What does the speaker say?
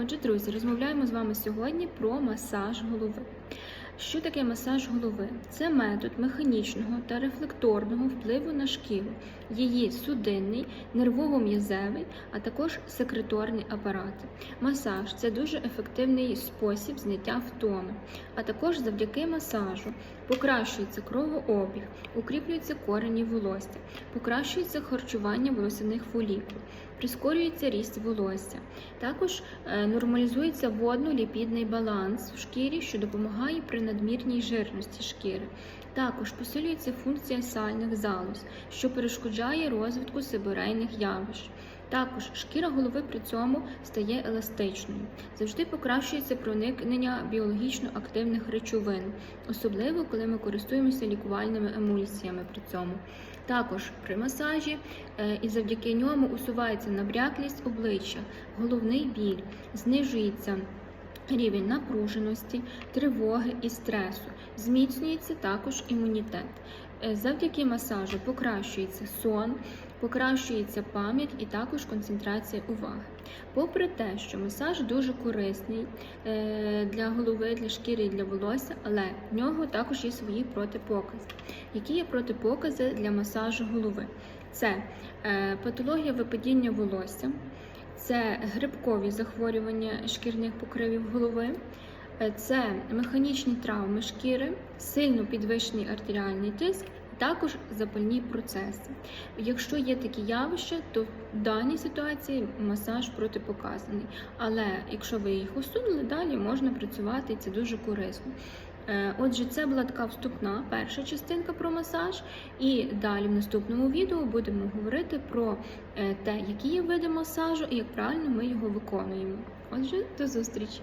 Отже, друзі, розмовляємо з вами сьогодні про масаж голови. Що таке масаж голови? Це метод механічного та рефлекторного впливу на шкіру, її судинний, нервово-м'язевий, а також секреторний апарати. Масаж це дуже ефективний спосіб зняття втоми, а також завдяки масажу покращується кровообіг, укріплюються корені волосся, покращується харчування волосяних фолікул, прискорюється ріст волосся. Також е, нормалізується водно-ліпідний баланс в шкірі, що допомагає при надмірній жирності шкіри. Також посилюється функція сальних залоз, що перешкоджає розвитку сибирейних явищ. Також шкіра голови при цьому стає еластичною. Завжди покращується проникнення біологічно активних речовин, особливо коли ми користуємося лікувальними емульсіями при цьому. Також при масажі е, і завдяки ньому усувається набряклість обличчя, головний біль, знижується. Рівень напруженості, тривоги і стресу. Зміцнюється також імунітет. Е, Завдяки масажу покращується сон, покращується пам'ять і також концентрація уваги. Попри те, що масаж дуже корисний е, для голови, для шкіри і для волосся, але в нього також є свої протипокази. Які є протипокази для масажу голови? Це е, патологія випадіння волосся це грибкові захворювання шкірних покривів голови, е, це механічні травми шкіри, сильно підвищений артеріальний тиск. Також запальні процеси. Якщо є такі явища, то в даній ситуації масаж протипоказаний. Але якщо ви їх усунули, далі можна працювати і це дуже корисно. Е, Отже, це була така вступна перша частинка про масаж, і далі в наступному відео будемо говорити про е, те, які є види масажу і як правильно ми його виконуємо. Отже, до зустрічі!